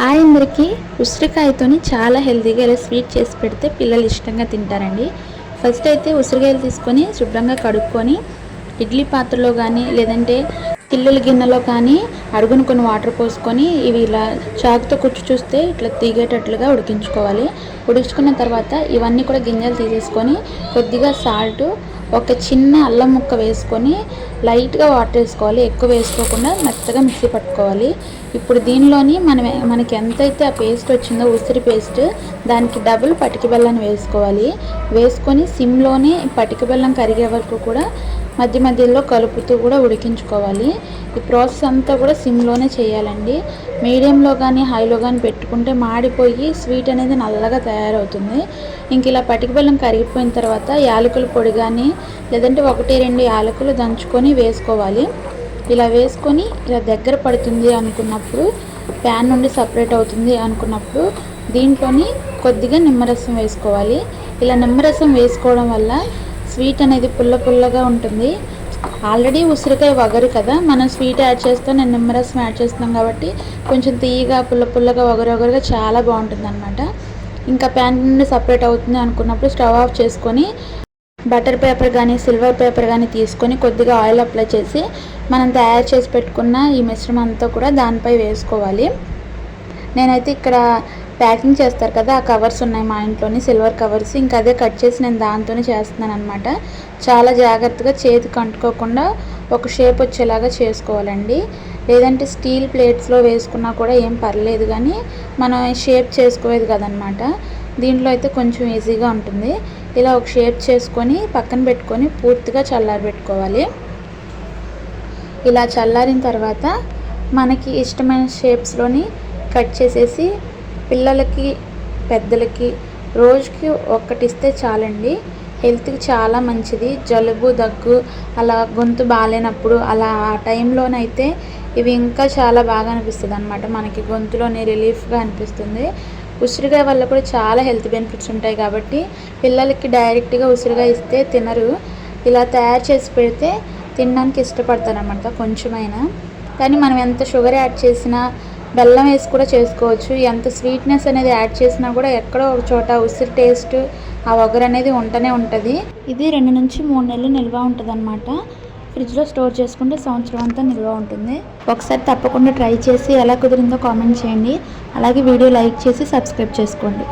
Hi అందరికీ. ఉసిరికాయతోని చాలా హెల్తీగా ఇలా స్వీట్ చేసి పెడితే పిల్లలు ఇష్టంగా తింటారండి. ఫస్ట్ అయితే ఉసిరికాయలు తీసుకొని శుభ్రంగా కడుక్కొని ఇడ్లీ పాత్రలో కానీ లేదంటే పిల్లల గిన్నెలో కానీ అడుగును కొన్ని వాటర్ పోసుకొని ఇవి ఇలా చాకుతో కుచ్చు చూస్తే ఇట్లా తీగేటట్లుగా ఉడికించుకోవాలి. ఉడికించుకున్న తర్వాత ఇవన్నీ కూడా గింజలు తీసేసుకొని కొద్దిగా సాల్ట్ ఒక చిన్న అల్లం ముక్క వేసుకొని లైట్గా వాటర్ వేసుకోవాలి. ఎక్కువ వేసుకోకుండా మెత్తగా మిక్సీ పట్టుకోవాలి. ఇప్పుడు దీనిలోని మనం మనకి ఎంతైతే ఆ పేస్ట్ వచ్చిందో ఉసిరి పేస్ట్ దానికి డబుల్ పటిక బెల్లం వేసుకోవాలి. వేసుకొని సిమ్లోనే పటిక బెల్లం కరిగే వరకు కూడా మధ్య మధ్యలో కలుపుతూ కూడా ఉడికించుకోవాలి. ఈ ప్రాసెస్ అంతా కూడా సిమ్లోనే చేయాలండి. మీడియంలో కానీ హైలో కానీ పెట్టుకుంటే మాడిపోయి స్వీట్ అనేది నల్లగా తయారవుతుంది. ఇంక ఇలా పటిక బెల్లం కరిగిపోయిన తర్వాత యాలకుల పొడి కానీ లేదంటే ఒకటి రెండు యాలకులు దంచుకొని వేసుకోవాలి. ఇలా వేసుకొని ఇలా దగ్గర పడుతుంది అనుకున్నప్పుడు ప్యాన్ నుండి సపరేట్ అవుతుంది అనుకున్నప్పుడు దీంట్లోని కొద్దిగా నిమ్మరసం వేసుకోవాలి. ఇలా నిమ్మరసం వేసుకోవడం వల్ల స్వీట్ అనేది పుల్ల పుల్లగా ఉంటుంది. ఆల్రెడీ ఉసిరికాయ వగరు కదా మనం స్వీట్ యాడ్ చేస్తాం నేను నిమ్మరసం యాడ్ చేస్తున్నాం కాబట్టి కొంచెం తీయగా పుల్ల పుల్లగా వగరు వగరుగా చాలా బాగుంటుంది అనమాట ఇంకా ప్యాన్ నుండి సపరేట్ అవుతుంది అనుకున్నప్పుడు స్టవ్ ఆఫ్ చేసుకొని బటర్ పేపర్ కానీ సిల్వర్ పేపర్ కానీ తీసుకొని కొద్దిగా ఆయిల్ అప్లై చేసి మనం తయారు చేసి పెట్టుకున్న ఈ మిశ్రమం అంతా కూడా దానిపై వేసుకోవాలి. నేనైతే ఇక్కడ ప్యాకింగ్ చేస్తారు కదా ఆ కవర్స్ ఉన్నాయి మా ఇంట్లోని సిల్వర్ కవర్స్. ఇంకా అదే కట్ చేసి నేను దాంతోనే చేస్తున్నాను అనమాట చాలా జాగ్రత్తగా చేతికి అంటుకోకుండా ఒక షేప్ వచ్చేలాగా చేసుకోవాలండి. లేదంటే స్టీల్ ప్లేట్స్లో వేసుకున్నా కూడా ఏం పర్లేదు కానీ మనం షేప్ చేసుకోలేదు కదనమాట దీంట్లో అయితే కొంచెం ఈజీగా ఉంటుంది. ఇలా ఒక షేప్ చేసుకొని పక్కన పెట్టుకొని పూర్తిగా చల్లారబెట్టుకోవాలి. ఇలా చల్లారిన తర్వాత మనకి ఇష్టమైన షేప్స్లోని కట్ చేసేసి పిల్లలకి పెద్దలకి రోజుకి ఒక్కటిస్తే చాలండి. హెల్త్కి చాలా మంచిది. జలుబు దగ్గు అలా గొంతు బాగాలేనప్పుడు అలా ఆ టైంలోనైతే ఇవి ఇంకా చాలా బాగా అనిపిస్తుంది అనమాట మనకి గొంతులోని రిలీఫ్గా అనిపిస్తుంది. ఉసిరికాయ వల్ల కూడా చాలా హెల్త్ బెనిఫిట్స్ ఉంటాయి కాబట్టి పిల్లలకి డైరెక్ట్గా ఉసిరికాయ ఇస్తే తినరు. ఇలా తయారు చేసి పెడితే తినడానికి ఇష్టపడతారనమాట కొంచెమైనా. కానీ మనం ఎంత షుగర్ యాడ్ చేసినా బెల్లం వేసి కూడా చేసుకోవచ్చు. ఎంత స్వీట్నెస్ అనేది యాడ్ చేసినా కూడా ఎక్కడో ఒక చోట ఉసిరి టేస్ట్ ఆ ఒగరు అనేది ఉంటూనే ఉంటుంది. ఇది రెండు నుంచి మూడు నెలలు నిల్వ ఉంటుంది అనమాట ఫ్రిడ్జ్లో స్టోర్ చేసుకుంటే సంవత్సరం అంతా నిల్వ ఉంటుంది. ఒకసారి తప్పకుండా ట్రై చేసి ఎలా కుదిరిందో కామెంట్ చేయండి. అలాగే వీడియో లైక్ చేసి సబ్స్క్రైబ్ చేసుకోండి.